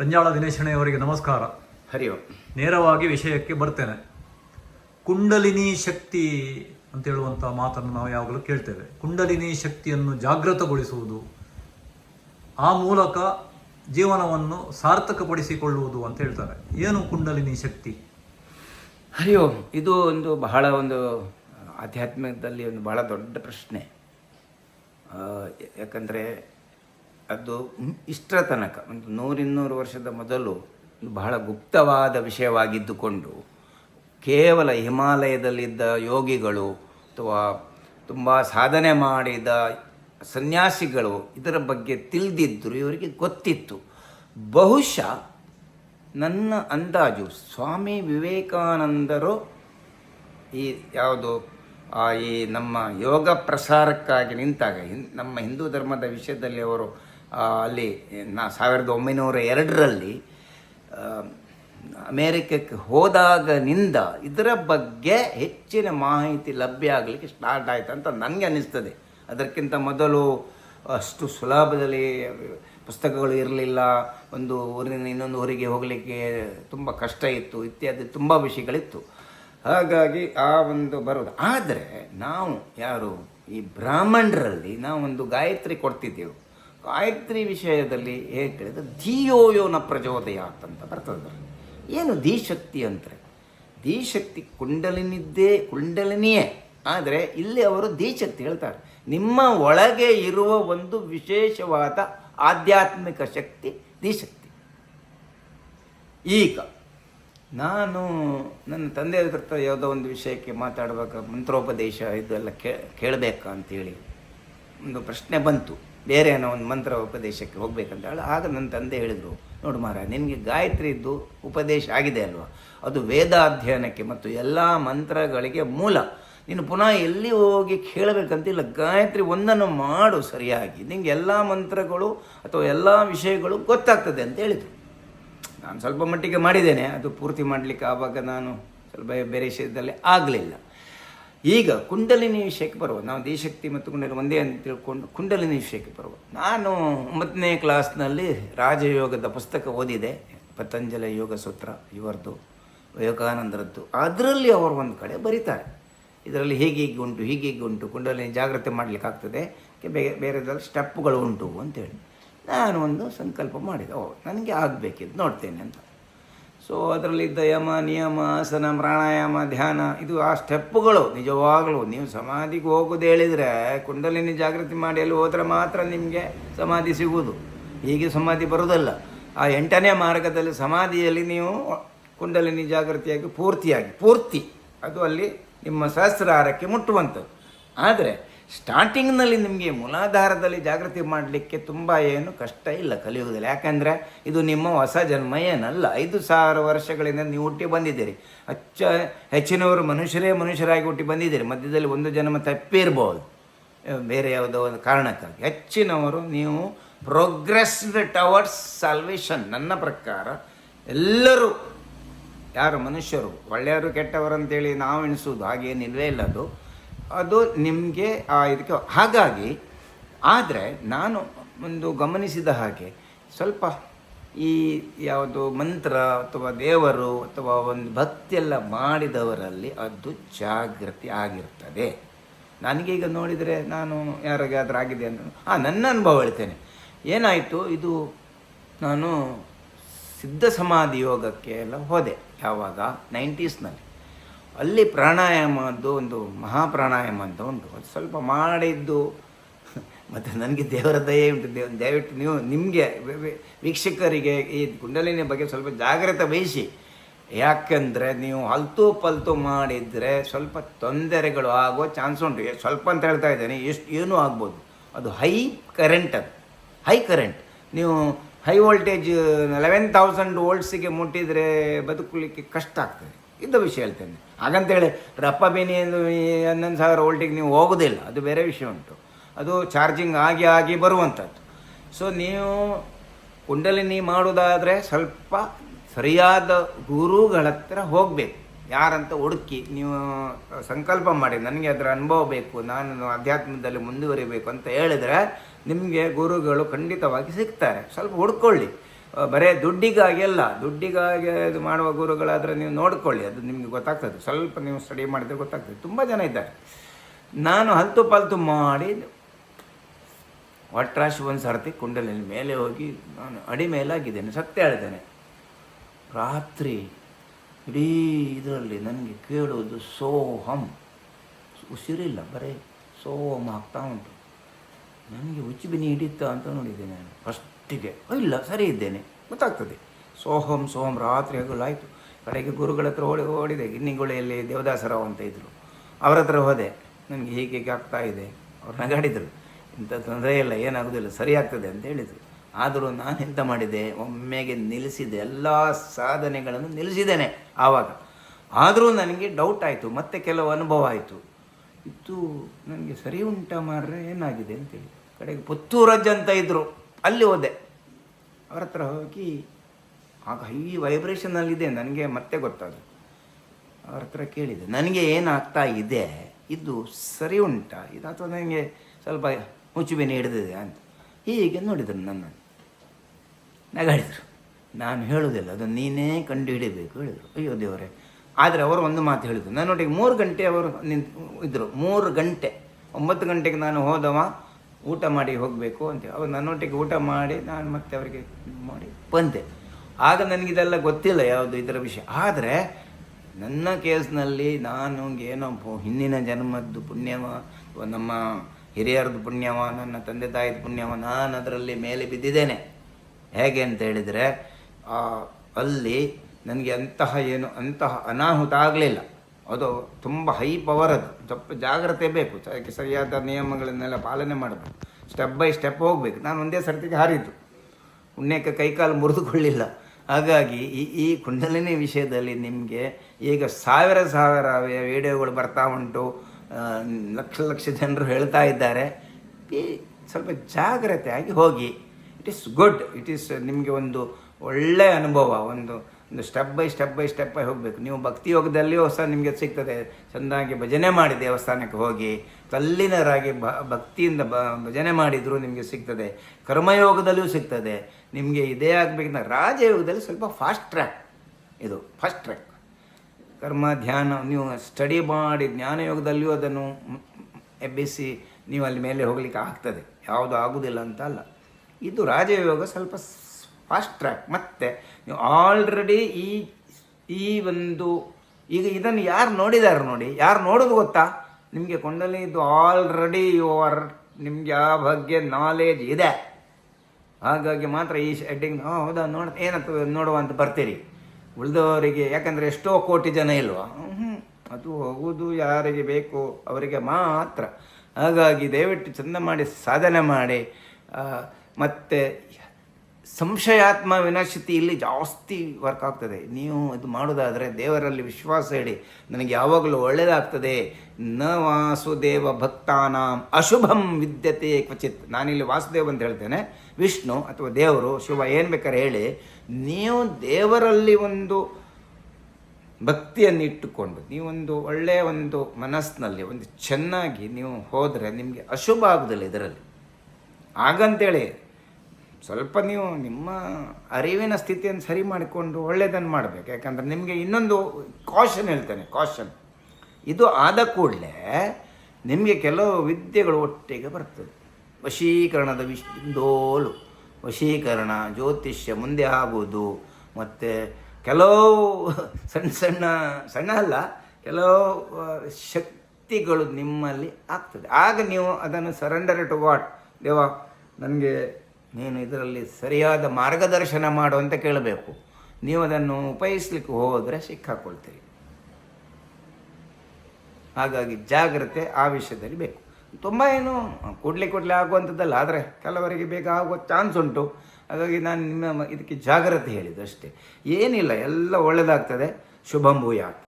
ರಂಜಾಳ ದಿನೇಶಣ್ಣಯವರಿಗೆ ನಮಸ್ಕಾರ. ಹರಿ ನೇರವಾಗಿ ವಿಷಯಕ್ಕೆ ಬರ್ತೇನೆ. ಕುಂಡಲಿನಿ ಶಕ್ತಿ ಅಂತ ಹೇಳುವಂಥ ಮಾತನ್ನು ನಾವು ಯಾವಾಗಲೂ ಕೇಳ್ತೇವೆ. ಕುಂಡಲಿನಿ ಶಕ್ತಿಯನ್ನು ಜಾಗೃತಗೊಳಿಸುವುದು ಆ ಮೂಲಕ ಜೀವನವನ್ನು ಸಾರ್ಥಕಪಡಿಸಿಕೊಳ್ಳುವುದು ಅಂತ ಹೇಳ್ತಾರೆ. ಏನು ಕುಂಡಲಿನಿ ಶಕ್ತಿ? ಹರಿ ಓಂ ಇದು ಒಂದು ಬಹಳ ಒಂದು ಆಧ್ಯಾತ್ಮಿಕದಲ್ಲಿ ಒಂದು ಬಹಳ ದೊಡ್ಡ ಪ್ರಶ್ನೆ. ಯಾಕಂದರೆ ಅದು ಇಷ್ಟರ ತನಕ, ಒಂದು ನೂರಿನ್ನೂರು ವರ್ಷದ ಮೊದಲು ಬಹಳ ಗುಪ್ತವಾದ ವಿಷಯವಾಗಿದ್ದುಕೊಂಡು ಕೇವಲ ಹಿಮಾಲಯದಲ್ಲಿದ್ದ ಯೋಗಿಗಳು ಅಥವಾ ತುಂಬ ಸಾಧನೆ ಮಾಡಿದ ಸನ್ಯಾಸಿಗಳು ಇದರ ಬಗ್ಗೆ ತಿಳಿದಿದ್ದರು, ಇವರಿಗೆ ಗೊತ್ತಿತ್ತು. ಬಹುಶಃ ನನ್ನ ಅಂದಾಜು ಸ್ವಾಮಿ ವಿವೇಕಾನಂದರು ಈ ಯಾವುದು ಈ ನಮ್ಮ ಯೋಗ ಪ್ರಸಾರಕ್ಕಾಗಿ ನಿಂತಾಗ ನಮ್ಮ ಹಿಂದೂ ಧರ್ಮದ ವಿಷಯದಲ್ಲಿ ಅವರು ಅಲ್ಲಿ, ನಾ, ಸಾವಿರದ ಒಂಬೈನೂರ ಎರಡರಲ್ಲಿ ಅಮೇರಿಕಕ್ಕೆ ಹೋದಾಗನಿಂದ ಇದರ ಬಗ್ಗೆ ಹೆಚ್ಚಿನ ಮಾಹಿತಿ ಲಭ್ಯ ಆಗಲಿಕ್ಕೆ ಸ್ಟಾರ್ಟ್ ಆಯಿತು ಅಂತ ನನಗೆ ಅನ್ನಿಸ್ತದೆ. ಅದಕ್ಕಿಂತ ಮೊದಲು ಅಷ್ಟು ಸುಲಭದಲ್ಲಿ ಪುಸ್ತಕಗಳು ಇರಲಿಲ್ಲ. ಒಂದು ಊರಿನ ಇನ್ನೊಂದು ಊರಿಗೆ ಹೋಗಲಿಕ್ಕೆ ತುಂಬ ಕಷ್ಟ ಇತ್ತು, ಇತ್ಯಾದಿ ತುಂಬ ವಿಷಯಗಳಿತ್ತು. ಹಾಗಾಗಿ ಆ ಒಂದು ಬರೋದು ಆದರೆ ನಾವು ಯಾರು? ಈ ಬ್ರಾಹ್ಮಣರಲ್ಲಿ ನಾವು ಒಂದು ಗಾಯತ್ರಿ ಕೊಡ್ತಿದ್ದೆವು. ಗಾಯತ್ರಿ ವಿಷಯದಲ್ಲಿ ಹೇಗೆ ಕೇಳಿದ್ರೆ ಧಿಯೋಯೋನ ಪ್ರಚೋದಯ ಅಂತ ಬರ್ತದೆ. ಏನು ಧೀಶಕ್ತಿ ಅಂತಾರೆ ಧೀಶಕ್ತಿ ಕುಂಡಲಿನಿದ್ದೇ ಕುಂಡಲಿನಿಯೇ. ಆದರೆ ಇಲ್ಲಿ ಅವರು ಧೀಶಕ್ತಿ ಹೇಳ್ತಾರೆ. ನಿಮ್ಮ ಒಳಗೆ ಇರುವ ಒಂದು ವಿಶೇಷವಾದ ಆಧ್ಯಾತ್ಮಿಕ ಶಕ್ತಿ ಧೀಶಕ್ತಿ. ಈಗ ನಾನು ನನ್ನ ತಂದೆ ಹತ್ರ ಯಾವುದೋ ಒಂದು ವಿಷಯಕ್ಕೆ ಮಾತಾಡುವಾಗ ಮಂತ್ರೋಪದೇಶ ಇದೆಲ್ಲ ಕೇಳಬೇಕಾ ಅಂತೇಳಿ ಒಂದು ಪ್ರಶ್ನೆ ಬಂತು. ಬೇರೆ ಏನೋ ಒಂದು ಮಂತ್ರ ಉಪದೇಶಕ್ಕೆ ಹೋಗ್ಬೇಕಂತ ಹೇಳಿ ಆಗ ನನ್ನ ತಂದೆ ಹೇಳಿದರು, ನೋಡು ಮಾರ ನಿನಗೆ ಗಾಯತ್ರಿ ಇದ್ದು ಉಪದೇಶ ಆಗಿದೆ ಅಲ್ವಾ? ಅದು ವೇದಾಧ್ಯಯನಕ್ಕೆ ಮತ್ತು ಎಲ್ಲ ಮಂತ್ರಗಳಿಗೆ ಮೂಲ. ನೀನು ಪುನಃ ಎಲ್ಲಿ ಹೋಗಿ ಕೇಳಬೇಕಂತಿಲ್ಲ, ಗಾಯತ್ರಿ ಒಂದನ್ನು ಮಾಡು ಸರಿಯಾಗಿ. ನಿಮಗೆ ಎಲ್ಲ ಮಂತ್ರಗಳು ಅಥವಾ ಎಲ್ಲ ವಿಷಯಗಳು ಗೊತ್ತಾಗ್ತದೆ ಅಂತ ಹೇಳಿದರು. ನಾನು ಸ್ವಲ್ಪ ಮಟ್ಟಿಗೆ ಮಾಡಿದ್ದೇನೆ, ಅದು ಪೂರ್ತಿ ಮಾಡಲಿಕ್ಕೆ ಆವಾಗ ನಾನು ಸ್ವಲ್ಪ ಬೇರೆ ವಿಷಯದಲ್ಲಿ ಆಗಲಿಲ್ಲ. ಈಗ ಕುಂಡಲಿನಿ ವಿಷಯಕ್ಕೆ ಬರುವ, ನಾವು ದೇಶಕ್ತಿ ಮತ್ತು ಕುಂಡಲಿ ಒಂದೇ ಅಂತ ತಿಳ್ಕೊಂಡು ಕುಂಡಲಿನಿ ವಿಷಯಕ್ಕೆ ಬರುವ. ನಾನು ಒಂಬತ್ತನೇ ಕ್ಲಾಸ್ನಲ್ಲಿ ರಾಜಯೋಗದ ಪುಸ್ತಕ ಓದಿದೆ, ಪತಂಜಲಿ ಯೋಗ ಸೂತ್ರ ಇವರದ್ದು ವಿವೇಕಾನಂದರದ್ದು ಅದರಲ್ಲಿ ಅವರು ಒಂದು ಕಡೆ ಬರೀತಾರೆ. ಇದರಲ್ಲಿ ಹೀಗೆ ಹೀಗೆ ಉಂಟು, ಹೀಗೆ ಹೀಗೆ ಉಂಟು, ಕುಂಡಲಿನಿ ಜಾಗ್ರತೆ ಮಾಡಲಿಕ್ಕೆ ಆಗ್ತದೆ. ಬೇರೆ ಬೇರೆದ್ರಲ್ಲಿ ಸ್ಟೆಪ್ಗಳು ಉಂಟು ಅಂತೇಳಿ ನಾನು ಒಂದು ಸಂಕಲ್ಪ ಮಾಡಿದೆ. ಓ, ನನಗೆ ಆಗಬೇಕಿದ್ದು ನೋಡ್ತೇನೆ ಅಂತ. ಸೊ ಅದರಲ್ಲಿದ್ದ ಯಮ ನಿಯಮ, ಆಸನ, ಪ್ರಾಣಾಯಾಮ, ಧ್ಯಾನ, ಇದು ಆ ಸ್ಟೆಪ್ಪುಗಳು ನಿಜವಾಗಲೂ ನೀವು ಸಮಾಧಿಗೆ ಹೋಗೋದು ಹೇಳಿದರೆ ಕುಂಡಲಿನಿ ಜಾಗೃತಿ ಮಾಡಿ ಅಲ್ಲಿ ಹೋದರೆ ಮಾತ್ರ ನಿಮಗೆ ಸಮಾಧಿ ಸಿಗುವುದು. ಹೀಗೆ ಸಮಾಧಿ ಬರೋದಲ್ಲ ಆ ಎಂಟನೇ ಮಾರ್ಗದಲ್ಲಿ ಸಮಾಧಿಯಲ್ಲಿ ನೀವು ಕುಂಡಲಿನಿ ಜಾಗೃತಿಯಾಗಿ ಪೂರ್ತಿಯಾಗಿ, ಪೂರ್ತಿ. ಅದು ಅಲ್ಲಿ ನಿಮ್ಮ ಸಹಸ್ರಾರಕ್ಕೆ ಮುಟ್ಟುವಂಥದ್ದು. ಆದರೆ ಸ್ಟಾರ್ಟಿಂಗ್ನಲ್ಲಿ ನಿಮಗೆ ಮೂಲಾಧಾರದಲ್ಲಿ ಜಾಗೃತಿ ಮಾಡಲಿಕ್ಕೆ ತುಂಬ ಏನು ಕಷ್ಟ ಇಲ್ಲ ಕಲಿಯುವುದಿಲ್ಲ. ಯಾಕಂದರೆ ಇದು ನಿಮ್ಮ ಹೊಸ ಜನ್ಮ ಏನಲ್ಲ, ಐದು ಸಾವಿರ ವರ್ಷಗಳಿಂದ ನೀವು ಹುಟ್ಟಿ ಬಂದಿದ್ದೀರಿ. ಅಚ್ಚ ಹೆಚ್ಚಿನವರು ಮನುಷ್ಯರೇ ಮನುಷ್ಯರಾಗಿ ಹುಟ್ಟಿ ಬಂದಿದ್ದೀರಿ. ಮಧ್ಯದಲ್ಲಿ ಒಂದು ಜನ್ಮ ತಪ್ಪಿರ್ಬೋದು. ಬೇರೆ ಯಾವುದೋ ಒಂದು ಕಾರಣಕ್ಕಾಗಿ. ಹೆಚ್ಚಿನವರು ನೀವು ಪ್ರೋಗ್ರೆಸ್ಡ್ ಟವರ್ಡ್ಸ್ ಸಾಲ್ವೇಷನ್ ನನ್ನ ಪ್ರಕಾರ ಎಲ್ಲರೂ, ಯಾರು ಮನುಷ್ಯರು, ಒಳ್ಳೆಯವರು ಕೆಟ್ಟವರು ಅಂತೇಳಿ ನಾವು ಎಣಿಸೋದು ಹಾಗೇನಿಲ್ವೇ ಇಲ್ಲ ಅದು. ಅದು ನಿಮಗೆ ಇದಕ್ಕೆ ಹಾಗಾಗಿ, ಆದರೆ ನಾನು ಒಂದು ಗಮನಿಸಿದ ಹಾಗೆ, ಸ್ವಲ್ಪ ಈ ಯಾವುದು ಮಂತ್ರ ಅಥವಾ ದೇವರು ಅಥವಾ ಒಂದು ಭಕ್ತಿಯೆಲ್ಲ ಮಾಡಿದವರಲ್ಲಿ ಅದು ಜಾಗೃತಿ ಆಗಿರ್ತದೆ. ನನಗೀಗ ನೋಡಿದರೆ ನಾನು ಯಾರಿಗಾದ್ರೂ ಆಗಿದೆ ಅಂತ ಹಾಂ ನನ್ನ ಅನುಭವ ಹೇಳ್ತೇನೆ. ಏನಾಯಿತು, ಇದು ನಾನು ಸಿದ್ಧ ಸಮಾಧಿ ಯೋಗಕ್ಕೆ ಎಲ್ಲ ಹೋದೆ ಯಾವಾಗ? ನೈಂಟೀಸ್ನಲ್ಲಿ. ಅಲ್ಲಿ ಪ್ರಾಣಾಯಾಮದ್ದು ಒಂದು ಮಹಾಪ್ರಾಣಾಯಾಮ ಅಂತ ಒಂದು ಅದು ಸ್ವಲ್ಪ ಮಾಡಿದ್ದು. ಮತ್ತು ನನಗೆ ದೇವರ ದಯೆ ಉಂಟು. ದೇವ, ದಯವಿಟ್ಟು ನೀವು ನಿಮಗೆ ವೀಕ್ಷಕರಿಗೆ ಈ ಕುಂಡಲಿನಿ ಬಗ್ಗೆ ಸ್ವಲ್ಪ ಜಾಗ್ರತೆ ವಹಿಸಿ. ಯಾಕೆಂದರೆ ನೀವು ಅಲ್ತು ಪಲ್ತು ಮಾಡಿದರೆ ಸ್ವಲ್ಪ ತೊಂದರೆಗಳು ಆಗೋ ಚಾನ್ಸ್ ಉಂಟು. ಸ್ವಲ್ಪ ಅಂತ ಹೇಳ್ತಾ ಇದ್ದೇನೆ. ಎಷ್ಟು, ಏನೂ ಆಗ್ಬೋದು. ಅದು ಹೈ ಕರೆಂಟ್ ಅದು. High current. ನೀವು ಹೈ ವೋಲ್ಟೇಜ್ ಲೆವೆನ್ ತೌಸಂಡ್ ವೋಲ್ಟ್ಸಿಗೆ ಮುಟ್ಟಿದರೆ ಬದುಕಲಿಕ್ಕೆ ಕಷ್ಟ ಆಗ್ತದೆ. ಇದ್ದ ವಿಷಯ ಹೇಳ್ತೇನೆ. ಹಾಗಂತೇಳಿ ರಪ್ಪ ಬೇನಿ ಹನ್ನೊಂದು ಸಾವಿರ ವೋಲ್ಟಿಗೆ ನೀವು ಹೋಗೋದಿಲ್ಲ. ಅದು ಬೇರೆ ವಿಷಯ ಉಂಟು. ಅದು ಚಾರ್ಜಿಂಗ್ ಆಗಿ ಆಗಿ ಬರುವಂಥದ್ದು ಸೊ ನೀವು ಕುಂಡಲಿನಿ ಮಾಡೋದಾದರೆ ಸ್ವಲ್ಪ ಸರಿಯಾದ ಗುರುಗಳ ಹತ್ರ ಹೋಗಬೇಕು. ಯಾರಂತ ಹುಡುಕಿ ನೀವು ಸಂಕಲ್ಪ ಮಾಡಿ. ನನಗೆ ಅದರ ಅನುಭವ ಬೇಕು. ನಾನು ಅಧ್ಯಾತ್ಮದಲ್ಲಿ ಮುಂದುವರಿಬೇಕು ಅಂತ ಹೇಳಿದರೆ ನಿಮಗೆ ಗುರುಗಳು ಖಂಡಿತವಾಗಿ ಸಿಗ್ತಾರೆ. ಸ್ವಲ್ಪ ಹುಡ್ಕೊಳ್ಳಿ. ಬರೇ ದುಡ್ಡಿಗಾಗಿ ಅಲ್ಲ, ದುಡ್ಡಿಗಾಗಿ ಇದು ಮಾಡುವ ಗುರುಗಳಾದರೆ ನೀವು ನೋಡ್ಕೊಳ್ಳಿ, ಅದು ನಿಮಗೆ ಗೊತ್ತಾಗ್ತದೆ. ಸ್ವಲ್ಪ ನೀವು ಸ್ಟಡಿ ಮಾಡಿದರೆ ಗೊತ್ತಾಗ್ತದೆ. ತುಂಬ ಜನ ಇದ್ದಾರೆ. ನಾನು ಹಲ್ತು ಪಲ್ತು ಮಾಡಿ ಒಟ್ರಾಶಿ ಒಂದು ಸರ್ತಿ ಕುಂಡಲಿನ ಮೇಲೆ ಹೋಗಿ ನಾನು ಅಡಿ ಮೇಲಾಗಿದ್ದೇನೆ, ಸತ್ಯ ಹೇಳ್ತೇನೆ ರಾತ್ರಿ ಇಡೀ ಇದರಲ್ಲಿ ನನಗೆ ಕೇಳುವುದು ಸೋಹಂ. ಉಸಿರಿಲ್ಲ, ಬರೀ ಸೋಹಂ ಆಗ್ತಾ ಉಂಟು. ನನಗೆ ಉಚ್ಚಿಬಿನಿ ಹಿಡಿತಾ ಅಂತ ನೋಡಿದ್ದೇನೆ ನಾನು. ಫಸ್ಟಿಗೆ ಇಲ್ಲ, ಸರಿ ಇದ್ದೇನೆ. ಗೊತ್ತಾಗ್ತದೆ. ಸೋಹಂ ಸೋಹಂ, ರಾತ್ರಿ ಹಗಲಾಯಿತು ಕಡೆಗೆ ಗುರುಗಳ ಹತ್ರ ಓಡಿ, ಓಡಿದೆ. ಗಿನ್ನಿಗುಳೆಯಲ್ಲಿ ದೇವದಾಸರಾವ್ ಅಂತ ಇದ್ದರು ಅವರ ಹತ್ರ ಹೋದೆ. ನನಗೆ ಹೀಗೆ ಹೀಗೆ ಆಗ್ತಾ ಇದೆ. ಅವ್ರು ನಗಾಡಿದರು. ಇಂಥ ತೊಂದರೆ ಇಲ್ಲ, ಏನಾಗೋದಿಲ್ಲ, ಸರಿ ಆಗ್ತದೆ ಅಂತ ಹೇಳಿದರು. ಆದರೂ ನಾನು ಎಂತ ಮಾಡಿದೆ? ಒಮ್ಮೆಗೆ ನಿಲ್ಲಿಸಿದೆ. ಎಲ್ಲ ಸಾಧನೆಗಳನ್ನು ನಿಲ್ಲಿಸಿದ್ದೇನೆ ಆವಾಗ. ಆದರೂ ನನಗೆ ಡೌಟ್ ಆಯಿತು. ಮತ್ತೆ ಕೆಲವು ಅನುಭವ ಆಯಿತು. ಇದು ನನಗೆ ಸರಿ ಉಂಟ ಮಾರ್ರೆ, ಏನಾಗಿದೆ ಅಂತೇಳಿ ಕಡೆಗೆ ಪುತ್ತೂರಜ್ಜ ಅಂತ ಇದ್ದರು ಅಲ್ಲಿ ಹೋದೆ. ಅವ್ರ ಹತ್ರ ಹೋಗಿ, ಆಗ ಹೈ ವೈಬ್ರೇಷನಲ್ಲಿದೆ ನನಗೆ ಮತ್ತೆ ಗೊತ್ತಾದ್ರು. ಅವ್ರ ಹತ್ರ ಕೇಳಿದೆ, ನನಗೆ ಏನಾಗ್ತಾ ಇದೆ? ಇದು ಸರಿ ಉಂಟಾ? ಇದು ಅಥವಾ ನನಗೆ ಸ್ವಲ್ಪ ಮುಚ್ಚುಬೇನೆ ಹಿಡಿದಿದೆ ಅಂತ. ಹೀಗೆ ನೋಡಿದರು ನನ್ನನ್ನು. ನಗಾಡಿದರು. ನಾನು ಹೇಳುವುದಿಲ್ಲ, ಅದನ್ನು ನೀನೇ ಕಂಡು ಹಿಡಿಬೇಕು ಹೇಳಿದರು. ಅಯ್ಯೋ ದೇವರೇ. ಆದರೆ ಅವರು ಒಂದು ಮಾತು ಹೇಳಿದರು. ನನ್ನೊಟ್ಟಿಗೆ ಮೂರು ಗಂಟೆ ಅವರು ನಿಂತು ಇದ್ದರು ಮೂರು ಗಂಟೆ. ಒಂಬತ್ತು ಗಂಟೆಗೆ ನಾನು ಹೋದವ. ಊಟ ಮಾಡಿ ಹೋಗಬೇಕು ಅಂತ ಅವ್ರು ನನ್ನೊಟ್ಟಿಗೆ ಊಟ ಮಾಡಿ ನಾನು ಮತ್ತೆ ಅವರಿಗೆ ಮಾಡಿ ಬಂದೆ. ಆಗ ನನಗಿದೆಲ್ಲ ಗೊತ್ತಿಲ್ಲ ಯಾವುದು ಇದರ ವಿಷಯ. ಆದರೆ ನನ್ನ ಕೇಸ್ನಲ್ಲಿ ನಾನು ಏನೋ ಹಿಂದಿನ ಜನ್ಮದ್ದು ಪುಣ್ಯವ ನಮ್ಮ ಹಿರಿಯರದ್ದು ಪುಣ್ಯವ, ನನ್ನ ತಂದೆ ತಾಯಿದ ಪುಣ್ಯವ, ನಾನು ಅದರಲ್ಲಿ ಮೇಲೆ ಬಿದ್ದಿದ್ದೇನೆ. ಹೇಗೆ ಅಂತ ಹೇಳಿದರೆ ಅಲ್ಲಿ ನನಗೆ ಅಂತಹ ಏನು, ಅಂತಹ ಅನಾಹುತ ಆಗಲಿಲ್ಲ. ಅದು ತುಂಬ ಹೈ ಪವರ್ ಅದು. ಸ್ವಲ್ಪ ಜಾಗ್ರತೆ ಬೇಕು. ಅದಕ್ಕೆ ಸರಿಯಾದ ನಿಯಮಗಳನ್ನೆಲ್ಲ ಪಾಲನೆ ಮಾಡಬೇಕು. ಸ್ಟೆಪ್ ಬೈ ಸ್ಟೆಪ್ ಹೋಗಬೇಕು. ನಾನು ಒಂದೇ ಸರ್ತಿಗೆ ಹಾರಿದ್ದು. ಉಣ್ಣೆಕ್ಕೆ ಕೈಕಾಲು ಮುರಿದುಕೊಳ್ಳಿಲ್ಲ. ಹಾಗಾಗಿ ಈ ಈ ಕುಂಡಲಿನಿ ವಿಷಯದಲ್ಲಿ ನಿಮಗೆ ಈಗ ಸಾವಿರ ಸಾವಿರ ವಿಡಿಯೋಗಳು ಬರ್ತಾ ಉಂಟು. ಲಕ್ಷ ಲಕ್ಷ ಜನರು ಹೇಳ್ತಾ ಇದ್ದಾರೆ. ಈ ಸ್ವಲ್ಪ ಜಾಗ್ರತೆಯಾಗಿ ಹೋಗಿ. It is good it is ನಿಮಗೆ ಒಂದು ಒಳ್ಳೆಯ ಅನುಭವ. ಒಂದು ಒಂದು step by step by step by ಹೋಗಬೇಕು. ನೀವು ಭಕ್ತಿ ಯೋಗದಲ್ಲಿಯೂ ಸಹ ನಿಮಗೆ ಸಿಗ್ತದೆ. ಚೆಂದಾಗಿ ಭಜನೆ ಮಾಡಿ ದೇವಸ್ಥಾನಕ್ಕೆ ಹೋಗಿ, ತಲ್ಲಿನರಾಗಿ ಭಕ್ತಿಯಿಂದ ಭಜನೆ ಮಾಡಿದರೂ ನಿಮಗೆ ಸಿಗ್ತದೆ. ಕರ್ಮಯೋಗದಲ್ಲಿಯೂ ಸಿಗ್ತದೆ. ನಿಮಗೆ ಇದೇ ಆಗಬೇಕಿಂತ ರಾಜಯೋಗದಲ್ಲಿ ಸ್ವಲ್ಪ ಫಾಸ್ಟ್ ಟ್ರ್ಯಾಕ್ ಇದು ಫಾಸ್ಟ್ ಟ್ರ್ಯಾಕ್ ಕರ್ಮ, ಧ್ಯಾನ, ನೀವು ಸ್ಟಡಿ ಮಾಡಿ ಜ್ಞಾನಯೋಗದಲ್ಲಿಯೂ ಅದನ್ನು ಎಬ್ಬಿಸಿ ನೀವು ಅಲ್ಲಿ ಮೇಲೆ ಹೋಗಲಿಕ್ಕೆ ಆಗ್ತದೆ. ಯಾವುದು ಆಗುವುದಿಲ್ಲ ಅಂತ ಅಲ್ಲ. ಇದು ರಾಜಯೋಗ ಸ್ವಲ್ಪ ಫಾಸ್ಟ್ ಟ್ರ್ಯಾಕ್ ಮತ್ತು ನೀವು ಆಲ್ರೆಡಿ ಈ ಈ ಒಂದು, ಈಗ ಇದನ್ನು ಯಾರು ನೋಡಿದ್ದಾರೆ ನೋಡಿ? ಯಾರು ನೋಡೋದು ಗೊತ್ತಾ? ನಿಮಗೆ ಕೊಂಡಲಿ ಇದು ಆಲ್ರೆಡಿ ಯುವರ್ ನಿಮಗೆ ಆ ಬಗ್ಗೆ ನಾಲೇಜ್ ಇದೆ. ಹಾಗಾಗಿ ಮಾತ್ರ ಈ ಶೆಡ್ಡಿಂಗ್ ಹೌದಾ? ನೋಡ, ಏನಂತ ನೋಡುವ ಅಂತ ಬರ್ತೀರಿ. ಉಳಿದವರಿಗೆ, ಯಾಕಂದರೆ ಎಷ್ಟೋ ಕೋಟಿ ಜನ ಇಲ್ವಾ? ಅದು ಹೋಗುವುದು ಯಾರಿಗೆ ಬೇಕು ಅವರಿಗೆ ಮಾತ್ರ. ಹಾಗಾಗಿ ದಯವಿಟ್ಟು ಚಂದ ಮಾಡಿ ಸಾಧನೆ ಮಾಡಿ. ಮತ್ತೆ ಸಂಶಯಾತ್ಮ ವಿನಾಶತಿ ಇಲ್ಲಿ ಜಾಸ್ತಿ ವರ್ಕ್ ಆಗ್ತದೆ. ನೀವು ಇದು ಮಾಡೋದಾದರೆ ದೇವರಲ್ಲಿ ವಿಶ್ವಾಸ ಇಡಿ. ನನಗೆ ಯಾವಾಗಲೂ ಒಳ್ಳೆಯದಾಗ್ತದೆ ನ ವಾಸುದೇವ ಭಕ್ತಾನಾಂ ಅಶುಭಂ ವಿದ್ಯತೆ ಕ್ವಚಿತ್. ನಾನಿಲ್ಲಿ ವಾಸುದೇವ್ ಅಂತ ಹೇಳ್ತೇನೆ. ವಿಷ್ಣು ಅಥವಾ ದೇವರು ಶುಭ ಏನು ಬೇಕಾದ್ರೆ ಹೇಳಿ. ನೀವು ದೇವರಲ್ಲಿ ಒಂದು ಭಕ್ತಿಯನ್ನು ಇಟ್ಟುಕೊಂಡು ನೀವೊಂದು ಒಳ್ಳೆಯ ಒಂದು ಮನಸ್ಸಿನಲ್ಲಿ, ಒಂದು ಚೆನ್ನಾಗಿ ನೀವು ಹೋದರೆ ನಿಮಗೆ ಅಶುಭ ಆಗೋದಿಲ್ಲ ಇದರಲ್ಲಿ. ಹಾಗಂತೇಳಿ ಸ್ವಲ್ಪ ನೀವು ನಿಮ್ಮ ಅರಿವಿನ ಸ್ಥಿತಿಯನ್ನು ಸರಿ ಮಾಡಿಕೊಂಡು ಒಳ್ಳೆಯದನ್ನು ಮಾಡಬೇಕು. ಯಾಕಂದರೆ ನಿಮಗೆ ಇನ್ನೊಂದು ಕಾಷನ್ ಹೇಳ್ತೇನೆ ಕಾಷನ್ ಇದು ಆದ ಕೂಡಲೇ ನಿಮಗೆ ಕೆಲವು ವಿದ್ಯೆಗಳು ಒಟ್ಟಿಗೆ ಬರ್ತದೆ. ವಶೀಕರಣದ ವಿಷಯದೋಲು ವಶೀಕರಣ, ಜ್ಯೋತಿಷ್ಯ ಮುಂದೆ ಆಗುವುದು, ಮತ್ತು ಕೆಲವು ಸಣ್ಣ ಸಣ್ಣ ಸಣ್ಣ ಅಲ್ಲ, ಕೆಲವು ಶಕ್ತಿಗಳು ನಿಮ್ಮಲ್ಲಿ ಆಗ್ತದೆ. ಆಗ ನೀವು ಅದನ್ನು ಸರೆಂಡರ್ ಟು ವಾಟ್ ದೇವ, ನನಗೆ ನೀನು ಇದರಲ್ಲಿ ಸರಿಯಾದ ಮಾರ್ಗದರ್ಶನ ಮಾಡು ಅಂತ ಕೇಳಬೇಕು. ನೀವು ಅದನ್ನು ಉಪಯೋಗಿಸ್ಲಿಕ್ಕೆ ಹೋದರೆ ಸಿಕ್ಕಾಕೊಳ್ತೀರಿ. ಹಾಗಾಗಿ ಜಾಗ್ರತೆ ಆ ವಿಷಯದಲ್ಲಿ ಬೇಕು. ತುಂಬ ಏನು ಕೊಡ್ಲಿ ಕೂಡಲೇ ಆಗುವಂಥದ್ದಲ್ಲ, ಆದರೆ ಕೆಲವರಿಗೆ ಬೇಗ ಆಗುವ ಚಾನ್ಸ್ ಉಂಟು. ಹಾಗಾಗಿ ನಾನು ನಿಮ್ಮ ಇದಕ್ಕೆ ಜಾಗ್ರತೆ ಹೇಳಿದ್ದು ಅಷ್ಟೇ. ಏನಿಲ್ಲ, ಎಲ್ಲ ಒಳ್ಳೆಯದಾಗ್ತದೆ ಶುಭಂ ಭೂಯಾತ್.